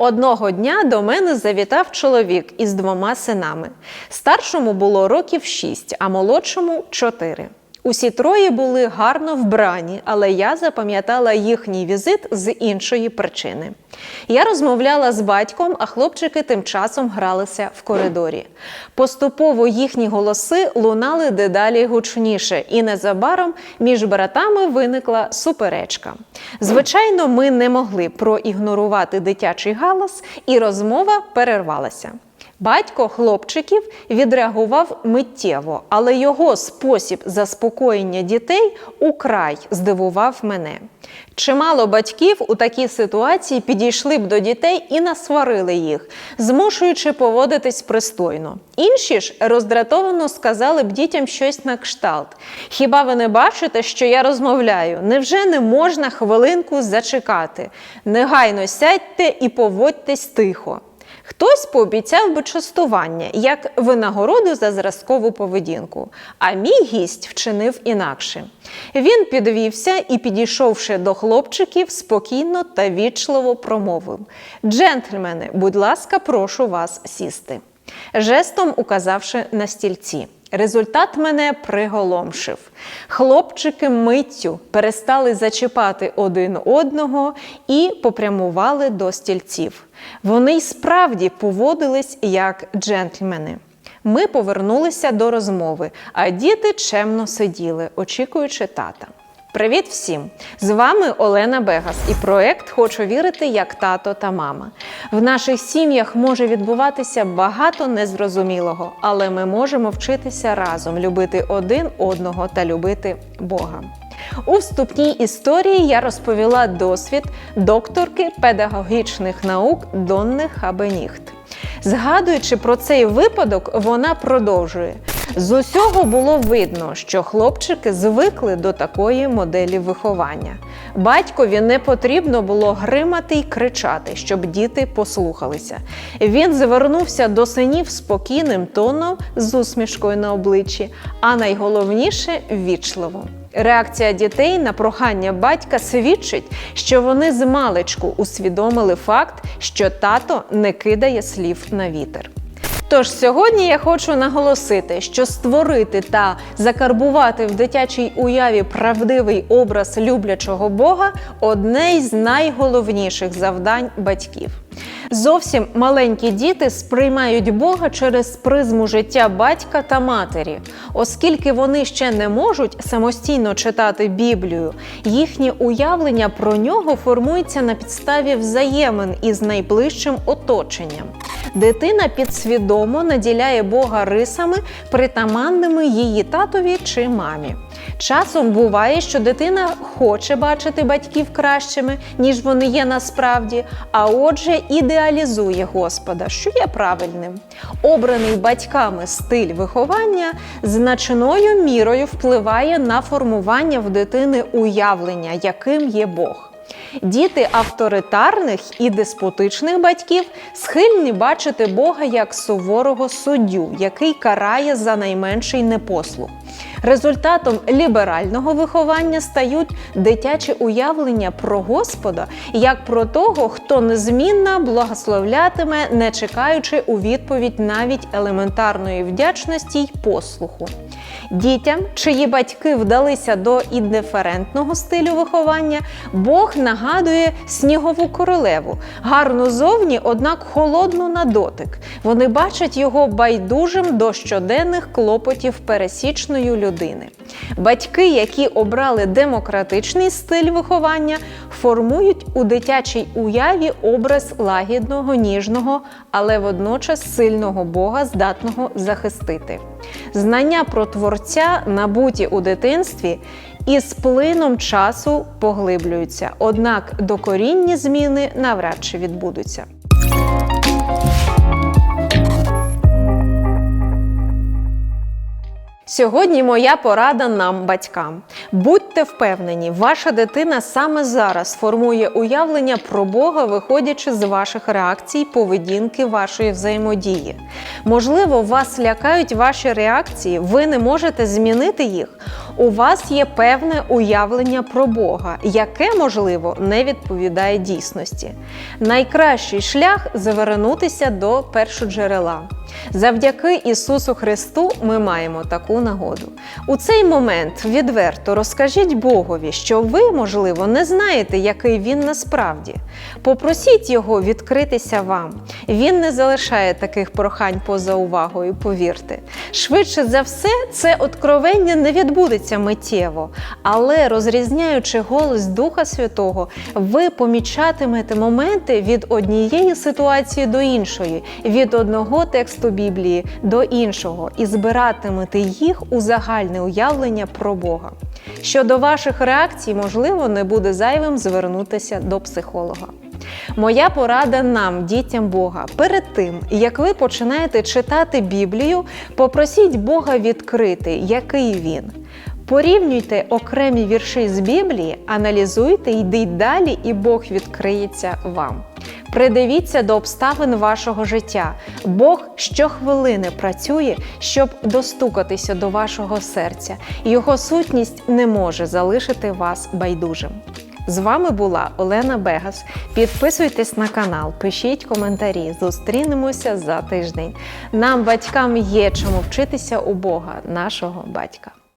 Одного дня до мене завітав чоловік із двома синами. Старшому було років шість, а молодшому чотири. Усі троє були гарно вбрані, але я запам'ятала їхній візит з іншої причини. Я розмовляла з батьком, а хлопчики тим часом гралися в коридорі. Поступово їхні голоси лунали дедалі гучніше, і незабаром між братами виникла суперечка. Звичайно, ми не могли проігнорувати дитячий галас, і розмова перервалася. Батько хлопчиків відреагував миттєво, але його спосіб заспокоєння дітей украй здивував мене. Чимало батьків у такій ситуації підійшли б до дітей і насварили їх, змушуючи поводитись пристойно. Інші ж роздратовано сказали б дітям щось на кшталт. Хіба ви не бачите, що я розмовляю? Невже не можна хвилинку зачекати? Негайно сядьте і поводьтесь тихо. Хтось пообіцяв би частування як винагороду за зразкову поведінку, а мій гість вчинив інакше. Він підвівся і, підійшовши до хлопчиків, спокійно та вічливо промовив: Джентльмени, будь ласка, прошу вас сісти. Жестом указавши на стільці. Результат мене приголомшив. Хлопчики миттю перестали зачіпати один одного і попрямували до стільців. Вони й справді поводились як джентльмени. Ми повернулися до розмови, а діти чемно сиділи, очікуючи тата. Привіт всім! З вами Олена Бегас і проект Хочу вірити як тато та мама. В наших сім'ях може відбуватися багато незрозумілого, але ми можемо вчитися разом любити один одного та любити Бога. У вступній історії я розповіла досвід докторки педагогічних наук Донни Хабеніхт. Згадуючи про цей випадок, вона продовжує. З усього було видно, що хлопчики звикли до такої моделі виховання. Батькові не потрібно було гримати й кричати, щоб діти послухалися. Він звернувся до синів спокійним тоном з усмішкою на обличчі, а найголовніше ввічливо. Реакція дітей на прохання батька свідчить, що вони з маличку усвідомили факт, що тато не кидає слів на вітер. Тож сьогодні я хочу наголосити, що створити та закарбувати в дитячій уяві правдивий образ люблячого Бога одне із найголовніших завдань батьків. Зовсім маленькі діти сприймають Бога через призму життя батька та матері, оскільки вони ще не можуть самостійно читати Біблію. Їхнє уявлення про нього формується на підставі взаємин із найближчим оточенням. Дитина підсвідомо наділяє Бога рисами, притаманними її татові чи мамі. Часом буває, що дитина хоче бачити батьків кращими, ніж вони є насправді, а отже, ідеалізує Господа, що є правильним. Обраний батьками стиль виховання значною мірою впливає на формування в дитини уявлення, яким є Бог. Діти авторитарних і деспотичних батьків схильні бачити Бога як суворого суддю, який карає за найменший непослух. Результатом ліберального виховання стають дитячі уявлення про Господа як про того, хто незмінно благословлятиме, не чекаючи у відповідь навіть елементарної вдячності й послуху. Дітям, чиї батьки вдалися до індиферентного стилю виховання, Бог нагадує снігову королеву, гарну зовні, однак холодну на дотик. Вони бачать його байдужим до щоденних клопотів пересічної людини. Батьки, які обрали демократичний стиль виховання, формують у дитячій уяві образ лагідного, ніжного, але водночас сильного Бога, здатного захистити. Знання про творця, набуті у дитинстві, і з плином часу поглиблюються, однак докорінні зміни навряд чи відбудуться. Сьогодні моя порада нам, батькам. Будьте впевнені, ваша дитина саме зараз формує уявлення про Бога, виходячи з ваших реакцій, поведінки, вашої взаємодії. Можливо, вас лякають ваші реакції, ви не можете змінити їх. У вас є певне уявлення про Бога, яке, можливо, не відповідає дійсності. Найкращий шлях завернутися до першоджерела. Завдяки Ісусу Христу ми маємо таку нагоду. У цей момент відверто розкажіть Богові, що ви, можливо, не знаєте, який він насправді. Попросіть його відкритися вам. Він не залишає таких прохань поза увагою, повірте. Швидше за все, це откровення не відбудеться миттєво, але розрізняючи голос Духа Святого, ви помічатимете моменти від однієї ситуації до іншої, від одного тексту Біблії до іншого, і збиратимете їх у загальне уявлення про Бога. Щодо ваших реакцій, можливо, не буде зайвим звернутися до психолога. Моя порада нам, дітям Бога, перед тим, як ви починаєте читати Біблію, попросіть Бога відкрити, який він. Порівнюйте окремі вірші з Біблії, аналізуйте, йдіть далі, і Бог відкриється вам. Придивіться до обставин вашого життя. Бог щохвилини працює, щоб достукатися до вашого серця. Його сутність не може залишити вас байдужим. З вами була Олена Бегас. Підписуйтесь на канал, пишіть коментарі. Зустрінемося за тиждень. Нам, батькам, є чому вчитися у Бога, нашого батька.